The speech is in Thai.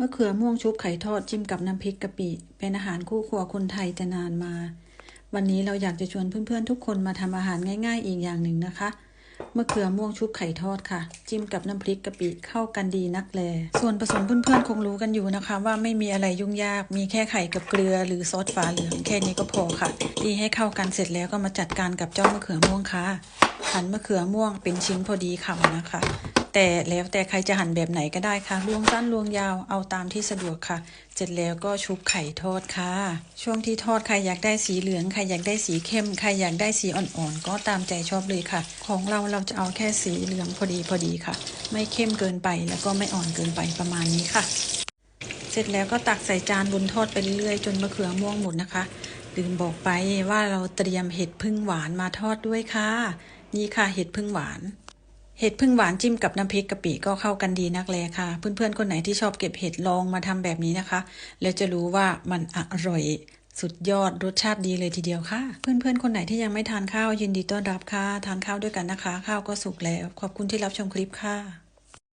มะเขือม่วงชุบไข่ทอดจิ้มกับน้ำพริกกะปิ เป็นอาหารคู่ครัวคนไทยแต่นานมา วันนี้เราอยากจะชวนเพื่อนๆทุกคนมาทำอาหารง่ายๆอีกอย่างหนึ่งนะคะมะเขือม่วงชุบไข่ทอดค่ะ จิ้มกับน้ำพริกกะปิเข้ากันดีนักแล ส่วนผสมเพื่อนๆคงรู้กันอยู่นะคะ ว่าไม่มีอะไรยุ่งยากมีแค่ไข่กับเกลือ หรือซอสฝาเหลืองแค่นี้ก็พอค่ะตีให้เข้ากันเสร็จแล้วก็มาจัดการกับเจ้ามะเขือม่วงค่ะหั่นมะเขือม่วงเป็นชิ้นพอดีคำนะคะ แต่แล้วแต่ใครจะหั่นแบบไหนก็ได้ค่ะลวงสั้นลวงยาวเอาตามที่สะดวกค่ะ เสร็จแล้วก็ชุบไข่ทอดค่ะ ช่วงที่ทอดใครอยากได้สีเหลืองใครอยากได้สีเข้มใครอยากได้สีอ่อนๆก็ตามใจชอบเลยค่ะ ของเราเราจะเอาแค่สีเหลืองพอดีพอดีค่ะ ไม่เข้มเกินไปแล้วก็ไม่อ่อนเกินไปประมาณนี้ค่ะ เสร็จแล้วก็ตักใส่จานบนทอดไปเรื่อยๆ จนมะเขือม่วงหมดนะคะลืมบอกไปว่าเราเตรียมเห็ดพึ่งหวานมาทอดด้วยค่ะ นี่ค่ะเห็ดพึ่งหวาน เห็ดพึ่งหวานจิ้มกับน้ำพริกกะปิก็เข้ากันดีนักเลยค่ะ เพื่อนๆ คนไหนที่ชอบเก็บเห็ดลองมาทำแบบนี้นะคะ แล้วจะรู้ว่ามันอร่อยสุดยอดรสชาติดีเลยทีเดียวค่ะ เพื่อนๆ คนไหนที่ยังไม่ทานข้าวยินดีต้อนรับค่ะ ทานข้าวด้วยกันนะคะ ข้าวก็สุกแล้ว ขอบคุณที่รับชมคลิปค่ะ